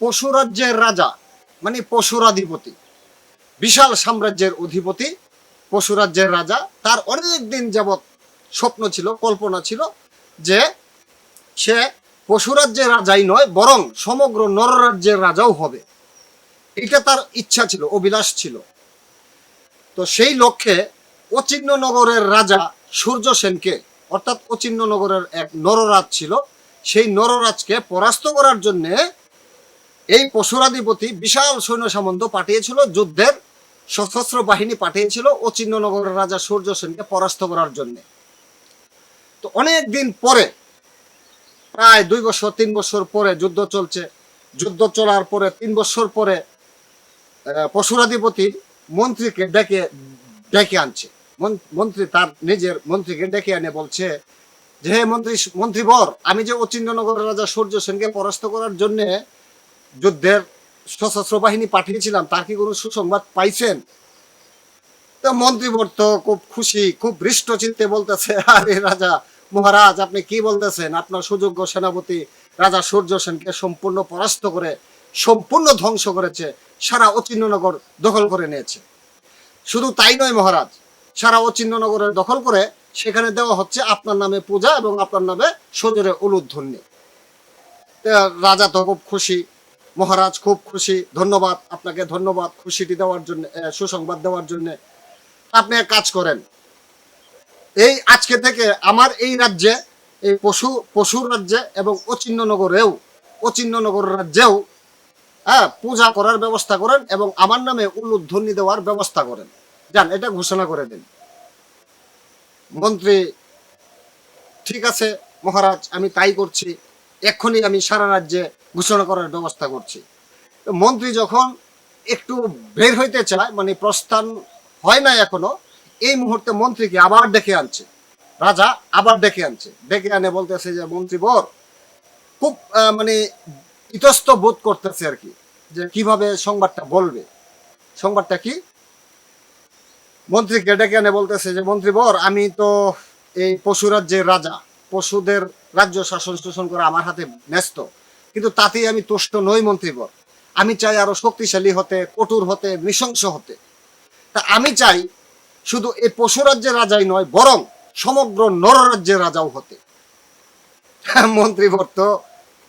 পশুরাজ্যের রাজা মানে পশুরাধিপতি বিশাল সাম্রাজ্যের অধিপতি পশুরাজ্যের রাজা। তার অনেক দিন যাবৎ স্বপ্ন ছিল, কল্পনা ছিল যে সে পশুরাজ্যের রাজাই নয়, বরং সমগ্র নররাজ্যের রাজাও হবে। এটা তার ইচ্ছা ছিল, অভিলাষ ছিল। তো সেই লক্ষ্যে অচিহ্ন নগরের রাজা সূর্য সেনকে, অর্থাৎ অচিহ্ন নগরের এক নররাজ ছিল, সেই নররাজকে পরাস্ত করার জন্য এই পশুরাধিপতি বিশাল সৈন্য সামন্ত পাঠিয়েছিল, যুদ্ধের সশস্ত্র বাহিনী পাঠিয়েছিল অচিহ্ন নগরের রাজা সূর্য সেনকে পরাস্ত করার জন্য। তো অনেক দিন পরে, প্রায় দুই বছর, তিন বছর পরে যুদ্ধ চলছে। যুদ্ধ চলার পরে, তিন বছর পরে পশুরাধিপতি মন্ত্রীকে ডেকে ডেকে আনছে। মন- মন্ত্রী তার নিজের মন্ত্রীকে ডেকে আনে বলছে যে, হে মন্ত্রী, মন্ত্রীবর, আমি যে অচিন্দ্যনগরের রাজা সূর্য সেনকে পরাস্ত করার জন্য যুদ্ধের সশস্ত্র বাহিনী পাঠিয়েছিলাম, তার কি কোনো সুসংবাদ পাইছেন? তো মন্ত্রীবর তো খুব খুশি, খুব হৃষ্ট চিত্তে বলতেছে, আরে রাজা, মহারাজ, আপনি কি বলতেছেন? আপনার সুযোগ্য সেনাপতি রাজা সূর্য সেনকে সম্পূর্ণ পরাস্ত করে, সম্পূর্ণ ধ্বংস করেছে, সারা অচিন্ননগর দখল করে নিয়েছে। শুধু তাই নয় মহারাজ, সারা অচিন্ননগরের দখল করে সেখানে দেওয়া হচ্ছে আপনার নামে পূজা এবং আপনার নামে সজরে উলুধ্বনি। রাজা তো খুব খুশি মহারাজ, খুব খুশি। ধন্যবাদ আপনাকে, ধন্যবাদ খুশিটি দেওয়ার জন্য সুসংবাদ দেওয়ার জন্য। আপনি এক কাজ করেন। এই আজকে থেকে আমার এই রাজ্যে, এই পশু পশুর রাজ্যে এবং অচিন্ননগরেও অচিন্ননগর রাজ্যেও হ্যাঁ পূজা করার ব্যবস্থা করেন এবং আমার নামে উলুধ্বনি দেওয়ার ব্যবস্থা করেন। যান, এটা ঘোষণা করে দিন। মন্ত্রী, ঠিক আছে, মহারাজ, আমি তাই করছি। এক্ষুনি আমি সারা রাজ্যে ঘোষণা করার ব্যবস্থা করছি। মন্ত্রী যখন একটু বের হইতে চায় মানে প্রস্থান হয় না এখনও, এই মুহূর্তে মন্ত্রীকে আবার ডেকে আনছে। রাজা আবার ডেকে আনছে। ডেকে আনে বলতেছে যে, মন্ত্রী বর, খুব মানে ইতস্ত বোধ করতেছে আর কি, যে কীভাবে সংবাদটা বলবে। সংবাদটা কি? মন্ত্রীকে ডেকে আনে বলতেছে যে, মন্ত্রী বর, আমি তো এই পশু রাজ্যের রাজা, পশুদের রাজ্য শাসন শোষণ করে আমার হাতে ন্যস্ত। কিন্তু তাতেই আমি তুষ্ট নই মন্ত্রীবর। আমি চাই আরও শক্তিশালী হতে, কঠোর হতে, নৃশংস হতে। তা আমি চাই শুধু এই পশু রাজ্যের রাজাই নয়, বরং সমগ্র নররাজ্যের রাজাও হতে। মন্ত্রীবর তো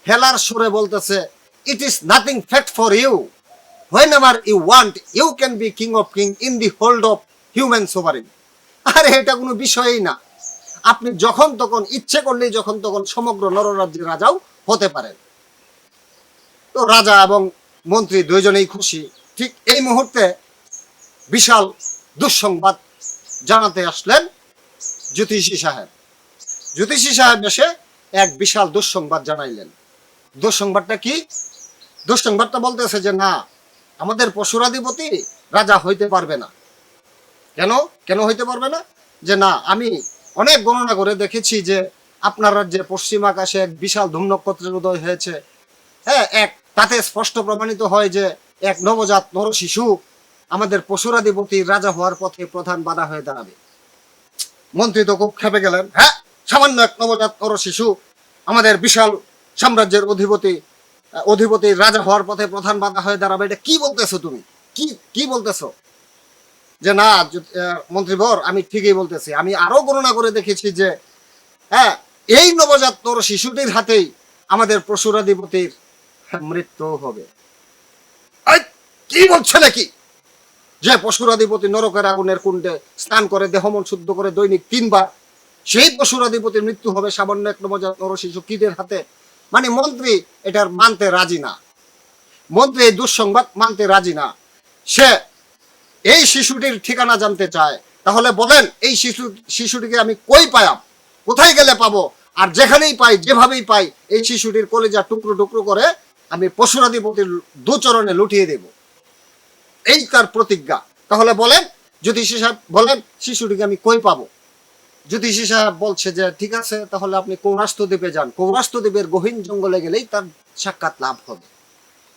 হেলার সুরে বলতেছে it is nothing fact for you whenever you want you can be king of king in the hold of human sovereign আরে, এটা কোনো বিষয়ই না। আপনি যখন তখন, ইচ্ছে করলেই যখন তখন সমগ্র নররাজ্যের রাজাও হতে পারেন। তো রাজা এবং মন্ত্রী দুইজনেই খুশি। ঠিক এই মুহূর্তে বিশাল দুঃসংবাদ জানাতে আসলেন জ্যোতিষী সাহেব। জ্যোতিষী সাহেব এসে এক বিশাল দুঃসংবাদ জানাইলেন। দুঃসংবাদটা কি? দুঃসংবাদটা বলতেছে যে, না, আমাদের পশুরাধিপতি রাজা হইতে পারবে না। কেন? কেন হইতে পারবে না? যে, না, আমি অনেক গণনা করে দেখেছি যে আপনার রাজ্যে পশ্চিম আকাশে এক বিশাল ধূম নক্ষত্রের উদয় হয়েছে। হ্যাঁ এক, তাতে স্পষ্ট প্রমাণিত হয় যে এক নবজাত নর শিশু আমাদের পশুরাধিপতির রাজা হওয়ার পথে প্রধান বাধা হয়ে দাঁড়াবে। মন্ত্রী তো খুব খেপে গেলেন। হ্যাঁ সামান্য এক নবজাত নর শিশু আমাদের বিশাল সাম্রাজ্যের অধিপতি অধিপতির রাজা হওয়ার পথে প্রধান বাধা হয়ে দাঁড়াবে। এটা কি বলতেছো তুমি? কি কি বলতেছো? যে না মন্ত্রীবর আমি ঠিকই বলতেছি। আমি আরও গণনা করে দেখেছি যে হ্যাঁ এই নবজাত নর শিশুটির হাতেই আমাদের পশুরাধিপতির মৃত্যু হবে। কি বলছে নাকি? যে পশুরাধিপতি নরকের আগুনের কুণ্ডে স্নান করে দেহমন শুদ্ধ করে দৈনিক তিনবার, সেই পশুরাধিপতির মৃত্যু হবে, সামান্য এক নবজাত নর শিশু কিদের হাতে? মানে মন্ত্রী এটার মানতে রাজি না। মন্ত্রী এই দুঃসংবাদ মানতে রাজি না। সে এই শিশুটির ঠিকানা জানতে চায়, তাহলে বলেন, এই শিশু, শিশুটিকে আমি কই পায়াম কোথায় গেলে পাবো? আর যেখানেই পাই, যেভাবেই পাই, এই শিশুটির কলেজা টুকরো টুকরো করে আমি পশুরাধিপতির দুচরণে লুটিয়ে দেব। এই তার প্রতিজ্ঞা। তাহলে বলেন, জ্যোতিষী সাহেব বলেন, শিশুটিকে আমি কই পাবো? জ্যোতিষী সাহেব বলছে যে, ঠিক আছে, তাহলে আপনি কৌরাস্ত দ্বীপে যান। কৌরাস্ত দ্বীপের গহীন জঙ্গলে গেলেই তার সাক্ষাৎ লাভ হবে।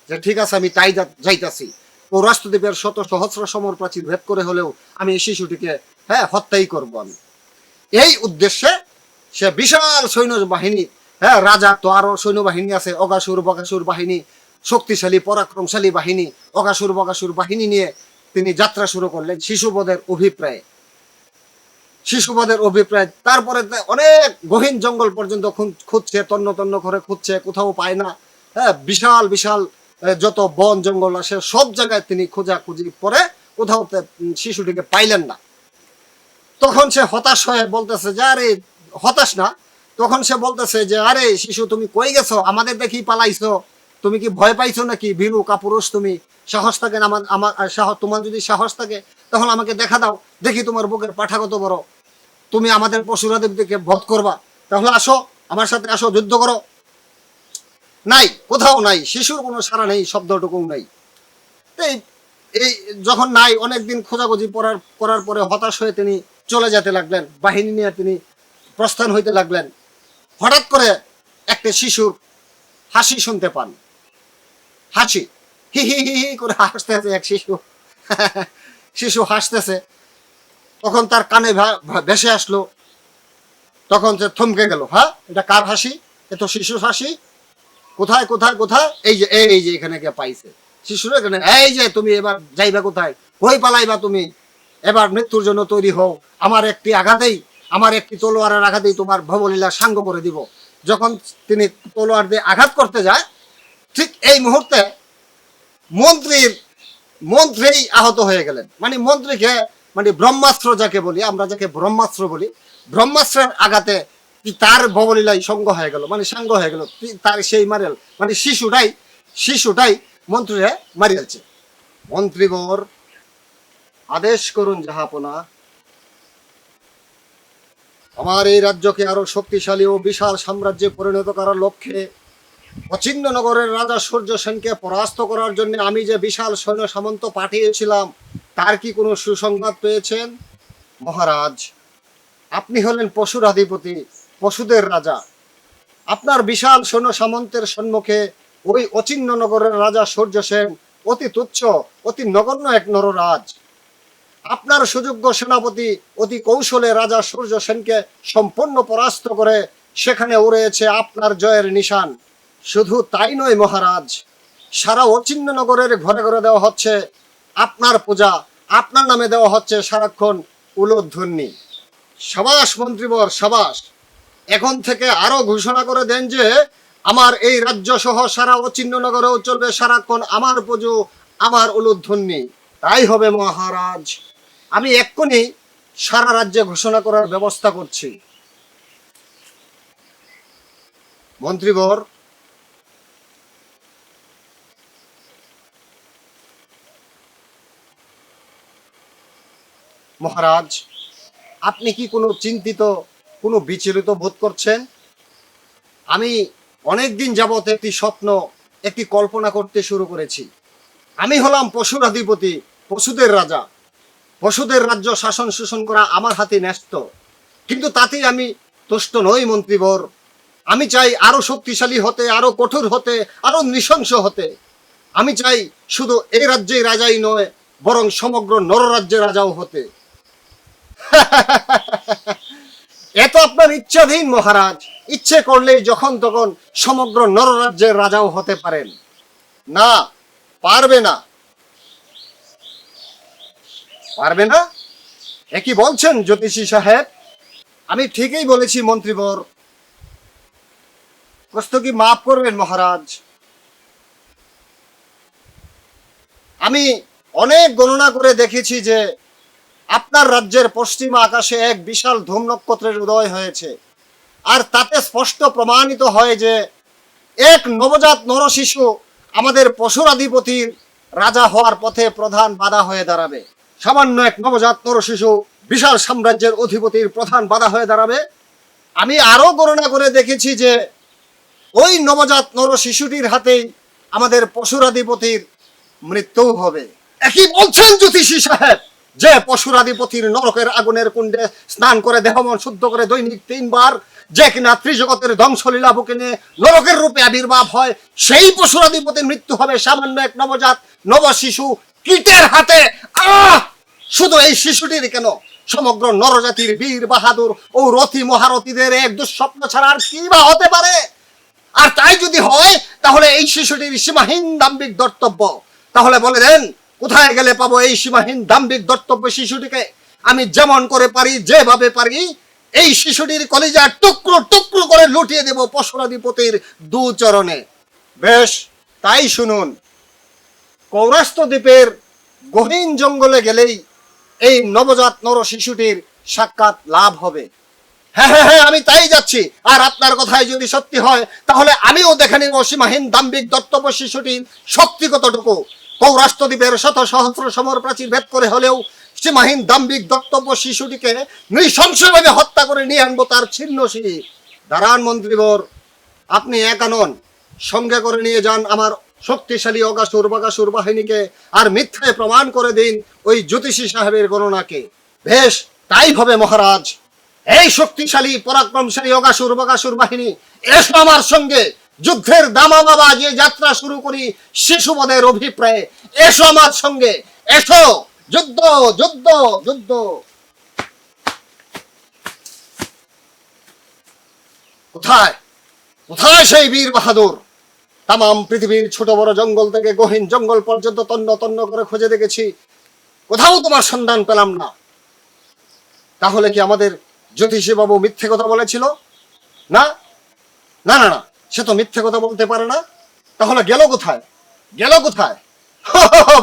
যে, ঠিক আছে, আমি তাই যাইতাছি। পৌরাস্ত দ্বীপের শত সহস্র সমর প্রাচীর ভেদ করে হলেও আমি এই শিশুটিকে হ্যাঁ হত্যাই করব আমি। এই উদ্দেশ্যে সে বিশাল সৈন্য বাহিনী হ্যাঁ রাজা তো আরও সৈন্যবাহিনী আছে, অগাসুর, বগাসুর বাহিনী, শক্তিশালী, পরাক্রমশালী বাহিনী অকাসুর বকাসুর বাহিনী নিয়ে তিনি যাত্রা শুরু করলেন শিশুবদের অভিপ্রায়ে। শিশুবদের অভিপ্রায়, তারপরে অনেক গহীন জঙ্গল পর্যন্ত খুঁজছে, তন্ন তন্ন করে খুঁজছে, কোথাও পায় না হ্যাঁ বিশাল বিশাল যত বন, জঙ্গল আসে, সব জায়গায় তিনি খোঁজাখুঁজি পরে কোথাও শিশুটিকে পাইলেন না। তখন সে হতাশ হয়ে বলতেছে যে, আরে, হতাশ না। তখন সে বলতেছে যে, আরে, শিশু, তুমি কই গেছো? আমাদের দেখি পালাইছো। তুমি কি ভয় পাইছো নাকি? বীরু কাপুরুষ, তুমি? সাহস থাকে আমার আমার, সাহস, তোমার যদি সাহস থাকে, তখন আমাকে দেখা দাও। দেখি তোমার বুকের পাঠা কত বড়। তুমি আমাদের পশুরাদেরকে বধ করবা। তাহলে আসো, আমার সাথে আসো, যুদ্ধ করো। নাই, কোথাও নাই, শিশুর কোনো সারা নেই শব্দটুকু নাই। এই এই যখন নাই, অনেকদিন খোঁজাখুঁজি করার করার পরে হতাশ হয়ে তিনি চলে যেতে লাগলেন, বাহিনী নিয়ে তিনি প্রস্থান হইতে লাগলেন। হঠাৎ করে একটা শিশুর হাসি শুনতে পান। হাসি, হি হি হি হি করে হাসতেছে এক শিশু। শিশু হাসতেছে। তখন তার কানে ভেসে আসলো। তখন সে থমকে গেল। হ্যাঁ এটা কার হাসি? এ তো শিশুর হাসি। কোথায় কোথায় কোথায়? এই যে এই যে এখানে কে পাইছে। শিশুর এখানে, এই যে তুমি এবার যাইবা কোথায়? কই পালাইবা তুমি? এবার মৃত্যুর জন্য তৈরি হও। আমার একটি আঘাতেই, আমার একটি তলোয়ারের আঘাতেই তোমার ভবলীলা সাঙ্গ করে দিব। যখন তিনি তলোয়ার দিয়ে আঘাত করতে যায়, ঠিক এই মুহূর্তে মন্ত্রীর মন্ত্রী আহত হয়ে গেলেন। মানে মন্ত্রীকে মানে ব্রহ্মাস্ত্র যাকে বলি, আমরা যাকে ব্রহ্মাস্ত্র বলি, ব্রহ্মাস্ত্রের আঘাতে তার ভবলীলাই সঙ্গ হয়ে গেল মানে সাঙ্গ হয়ে গেল তার সেই মারেল মানে শিশুটাই শিশুটাই মন্ত্রীরে মারিয়াছে। মন্ত্রীবর আদেশ করুন জাহাপনা আমার এই রাজ্যকে আরও শক্তিশালী ও বিশাল সাম্রাজ্যে পরিণত করার লক্ষ্যে অচিন্ন নগরের রাজা সূর্য সেনকে পরাস্ত করার জন্য আমি যে বিশাল সৈন্য সামন্ত পাঠিয়েছিলাম, তার কি কোনো সুসংবাদ পেয়েছেন? মহারাজ, আপনি হলেন পশুর আধিপতি। পশুদের রাজা। আপনার বিশাল সৈন্য সামন্তের সম্মুখে ওই অচিন্ন নগরের রাজা সূর্য সেন অতি তুচ্ছ, অতি নগণ্য এক নররাজ। আপনার সুযোগ্য সেনাপতি অতি কৌশলে রাজা সূর্য সেনকে সম্পূর্ণ পরাস্ত করে সেখানে উড়েছে আপনার জয়ের নিশান। শুধু তাই নয় মহারাজ, সারা অচিন্ন নগরের ঘরে ঘরে দেওয়া হচ্ছে আপনার পূজা, আপনার নামে দেওয়া হচ্ছে সারাক্ষণ উলোধ্বনি। সাবাস মন্ত্রীবর, সাবাস। এখন থেকে আরও ঘোষণা করে দেন যে আমার এই রাজ্য সহ সারা অচিন্ন নগরেও চলবে সারাক্ষণ আমার পুজো, আমার উলুধ্বনি। তাই হবে মহারাজ। আমি এক্ষুনি সারা রাজ্যে ঘোষণা করার ব্যবস্থা করছি। মন্ত্রীবর মহারাজ, আপনি কি কোনো চিন্তিত কোনো বিচলিত বোধ করছেন? আমি অনেক দিন যাবত একটি স্বপ্ন, একটি কল্পনা করতে শুরু করেছি। আমি হলাম পশুর অধিপতি, পশুদের রাজা। পশুদের রাজ্য শাসন শোষণ করা আমার হাতে ন্যস্ত। কিন্তু তাতেই আমি তুষ্ট নই, মন্ত্রীবর। আমি চাই আরও শক্তিশালী হতে, আরও কঠোর হতে, আরও নৃশংস হতে। আমি চাই শুধু এই রাজ্যেই রাজাই নয়, বরং সমগ্র নররাজ্যের রাজাও হতে। এত আপনার ইচ্ছাধীন, মহারাজ। ইচ্ছে করলেই যখন তখন সমগ্র নররাজ্যের রাজাও হতে পারেন। না, পারবে না। পারবে না? একই বলছেন, জ্যোতিষী সাহেব? আমি ঠিকই বলেছি, মন্ত্রীবর। প্রশ্ন কি মাফ করবেন, মহারাজ। আমি অনেক গণনা করে দেখেছি যে আপনার রাজ্যের পশ্চিমা আকাশে এক বিশাল ধূম নক্ষত্রের উদয় হয়েছে। আর তাতে স্পষ্ট প্রমাণিত হয় যে এক নবজাত নরশিশু আমাদের পশুর আধিপতির রাজা হওয়ার পথে প্রধান বাধা হয়ে দাঁড়াবে। সামান্য এক নবজাত নরশিশু বিশাল সাম্রাজ্যের অধিপতির প্রধান বাধা হয়ে দাঁড়াবে। আমি আরও গণনা করে দেখেছি যে ওই নবজাত নর শিশুটির হাতেই আমাদের পশুরাধিপতির মৃত্যু হবে। একই বলছেন জ্যোতিষী সাহেব। যে পশুরাধিপতির নরকের আগুনের কুণ্ডে স্নান করে দেহমন শুদ্ধ করে দৈনিক তিনবার, যে কিনা ত্রিজগতের ধ্বংসলীলা বুকে নিয়ে নরকের রূপে আবির্ভাব হয়, সেই পশুরাধিপতির মৃত্যু হবে সামান্য এক নবজাত নব শিশু কীটের হাতে। আহ! শুধু এই শিশুটির কেন? সমগ্র নরজাতির বীর বাহাদুর ও রথী মহারথীদের এক দুঃস্বপ্ন ছাড়া আর কি বা হতে পারে? আর তাই যদি হয়, তাহলে এই শিশুটির সীমাহীন দাম্ভিক দর্তব্য তাহলে বলে দেন কোথায় গেলে পাবো এই সীমাহীন দাম্ভিক দর্তব্য শিশুটিকে? আমি যেমন করে পারি, যেভাবে পারি, এই শিশুটির কলিজা টুকরো টুকরো করে লুটিয়ে দেব পশুরাধিপতির দু চরণে বেশ, তাই শুনুন। কৌরাস্ত দ্বীপের গহীন জঙ্গলে গেলেই এই নবজাত নর শিশুটির সাক্ষাৎ লাভ হবে। হ্যাঁ হ্যাঁ হ্যাঁ আমি তাই যাচ্ছি। আর আপনার কথায় যদি সত্যি হয়, তাহলে আমিও দেখে নিব সীমাহীন দাম্ভিক দত্তব্য শিশুটির শক্তি কতটুকু পৌরাষ্ট্র দ্বীপের শত সহস্র সমর প্রাচীর ভেদ করে হলেও সীমাহীন দাম্ভিক দত্তব্য শিশুটিকে নৃশংসভাবে হত্যা করে নিয়ে আনব তার ছিন্ন শির দাঁড়ান মন্ত্রীবর আপনি একা নন। সঙ্গে করে নিয়ে যান আমার শক্তিশালী অগাসুর বাগাসুর বাহিনীকে আর মিথ্যায় প্রমাণ করে দিন ওই জ্যোতিষী সাহেবের গণনাকে। বেশ, তাই হবে মহারাজ। এই শক্তিশালী, পরাক্রমশালী অগাসুর বগাসুর বাহিনী, এসো আমার সঙ্গে। যুদ্ধের দামামা বাজিয়ে যাত্রা শুরু করি শিশুবদের অভিপ্রায়ে। এসো আমার সঙ্গে, এসো! যুদ্ধ যুদ্ধ যুদ্ধ! কোথায়? কোথায় সেই বীর বাহাদুর? তাম পৃথিবীর ছোট বড় জঙ্গল থেকে গহীন জঙ্গল পর্যন্ত তন্ন তন্ন করে খুঁজে দেখেছি। কোথাও তোমার সন্ধান পেলাম না। তাহলে কি আমাদের জ্যোতিষী বাবু মিথ্যে কথা বলেছিল? না? না না না। সে তো মিথ্যে কথা বলতে পারে না। তাহলে গেল কোথায়? গেল কোথায়?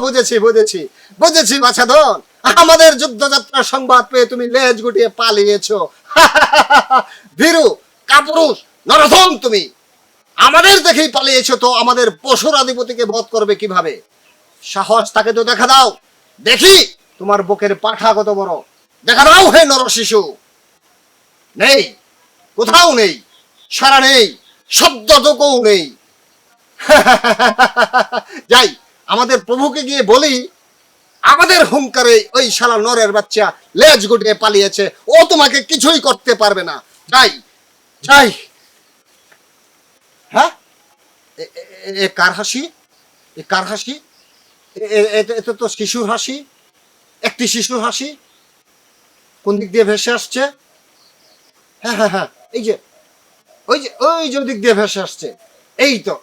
বুঝেছি বুঝেছি বুঝেছি বাছাধন আমাদের যুদ্ধযাত্রার সংবাদ পেয়ে তুমি লেজ গুটিয়ে পালিয়েছো। ভীরু, কাপুরুষ, নরধম তুমি। আমাদের দেখেই পালিয়েছো তো, আমাদের পশুর আধিপতিকে বধ করবে কীভাবে? সাহস তাকে তো দেখা দাও। দেখি, তোমার বুকের পাঠা কত বড়। দেখা দাও হে নর শিশু। নেই, কোথাও নেই, সারা নেই। শব্দটুকুও নেই। যাই, আমাদের প্রভুকে গিয়ে বলি, আমাদের হুঙ্কারে ওই শালা নরের বাচ্চা লেজ গুটিয়ে পালিয়েছে, ও তোমাকে কিছুই করতে পারবে না। যাই যাই। হ্যাঁ? এ- কার হাসি? এ কার হাসি? এটা তো শিশুর হাসি। একটি শিশুর হাসি। কোন দিক দিয়ে ভেসে আসছে? হ্যাঁ হ্যাঁ হ্যাঁ এই যে ওই যে ওই যে দিয়ে ভেসে আসছে। এই তো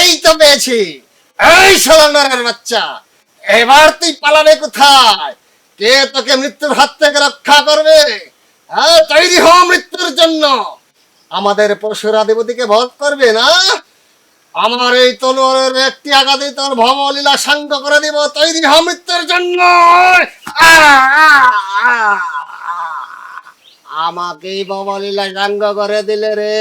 এই তো পেয়েছি। এই সোলান্ডারের বাচ্চা এবার তুই পালাবে কোথায়? কে তোকে মৃত্যুর হাত থেকে রক্ষা করবে? হ্যাঁ তৈরি হ মৃত্যুর জন্য। আমাদের পশুরা দেবতীকে বধ করবে না? আমার এই তলোয়ারের একটি আঘাতে তোর ভবলীলা সাঙ্গ করে দিব। তৈরি হ মৃত্যুর জন্য। আ, আ, আ, আ। আমাকেই বাবালীলা সাঙ্গ করে দিলে রে।